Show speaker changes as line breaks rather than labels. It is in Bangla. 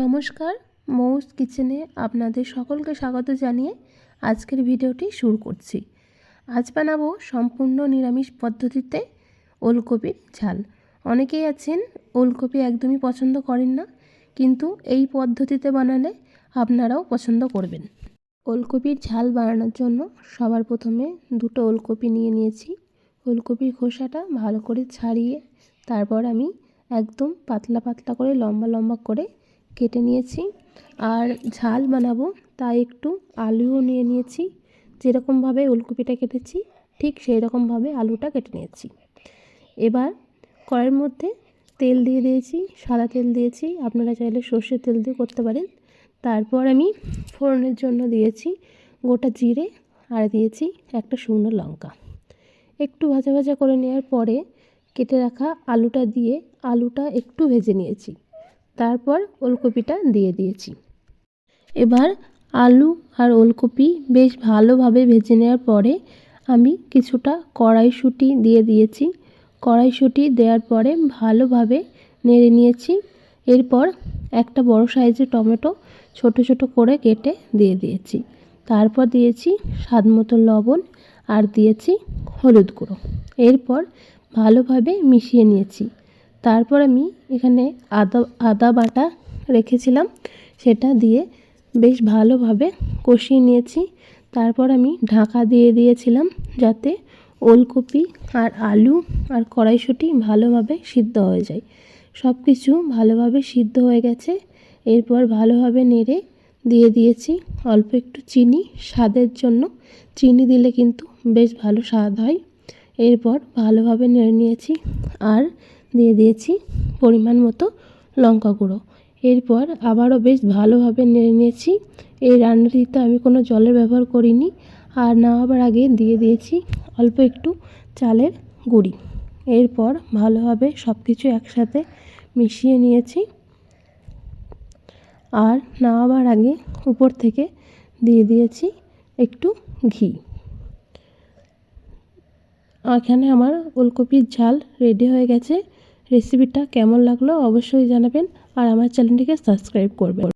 নমস্কার, মৌস কিচেনে আপনাদের সকলকে স্বাগত জানিয়ে আজকের ভিডিওটি শুরু করছি। আজ বানাবো সম্পূর্ণ নিরামিষ পদ্ধতিতে ওলকপির ঝাল। অনেকেই আছেন, ওলকপি একদমই পছন্দ করেন না, কিন্তু এই পদ্ধতিতে বানালে আপনারাও পছন্দ করবেন। ওলকপির ঝাল বানানোর জন্য সবার প্রথমে দুটো ওলকপি নিয়ে নিয়েছি। ওলকপির খোসাটা ভালো করে ছাড়িয়ে তারপর আমি একদম পাতলা পাতলা করে লম্বা লম্বা করে কেটে নিয়েছি। আর ঝাল বানাবো, তাই একটু আলুও নিয়ে নিয়েছি। যেরকমভাবে ওলকপিটা কেটেছি, ঠিক সেই রকমভাবে আলুটা কেটে নিয়েছি। এবার কড়াইয়ের মধ্যে তেল দিয়ে দিয়েছি, সাদা তেল দিয়েছি, আপনারা চাইলে সর্ষের তেল দিয়ে করতে পারেন। তারপর আমি ফোড়নের জন্য দিয়েছি গোটা জিরে আর দিয়েছি একটা শুকনো লঙ্কা। একটু ভাজা ভাজা করে নেওয়ার পরে কেটে রাখা আলুটা দিয়ে আলুটা একটু ভেজে নিয়েছি। তারপর ওলকপিটা দিয়ে দিয়েছি। এবার আলু আর ওলকপি বেশ ভালোভাবে ভেজে নেওয়ার পরে আমি কিছুটা কড়াইশুঁটি দিয়ে দিয়েছি। কড়াইশুঁটি দেওয়ার পরে ভালোভাবে নেড়ে নিয়েছি। এরপর একটা বড় সাইজের টমেটো ছোট ছোট করে কেটে দিয়ে দিয়েছি। তারপর দিয়েছি স্বাদ মতো লবণ আর দিয়েছি হলুদ গুঁড়ো। এরপর ভালোভাবে মিশিয়ে নিয়েছি। তারপর আমি এখানে আদা আদা বাটা রেখেছিলাম। সেটা দিয়ে বেশ ভালোভাবে কষিয়ে নিয়েছি। তারপর আমি ঢাকা দিয়ে দিয়েছিলাম যাতে ওলকপি আর আলু আর কড়াইশুঁটি ভালোভাবে সিদ্ধ হয়ে যায়। সব কিছু ভালোভাবে সিদ্ধ হয়ে গেছে। এরপর ভালোভাবে নেড়ে দিয়ে দিয়েছি অল্প একটু চিনি। স্বাদের জন্য চিনি দিলে কিন্তু বেশ ভালো স্বাদ হয়। এরপর ভালোভাবে নেড়ে নিয়েছি। আর দিয়ে দিয়েছি পরিমাণ মতো লঙ্কা গুঁড়ো। এরপর আবারও বেশ ভালোভাবে নেড়ে নিয়েছি। এই রান্নাটিতে আমি কোনো জলের ব্যবহার করিনি আর নামাবার আগে দিয়ে দিয়েছি অল্প একটু চালের গুঁড়ি। এরপর ভালোভাবে সব কিছু একসাথে মিশিয়ে নিয়েছি। আর নামাবার আগে উপর থেকে দিয়ে দিয়েছি একটু ঘি। এখানে আমার ওলকপির ঝাল রেডি হয়ে গেছে। রেসিপিটা কেমন লাগল অবশ্যই জানাবেন আর আমার চ্যানেলটিকে সাবস্ক্রাইব করবেন।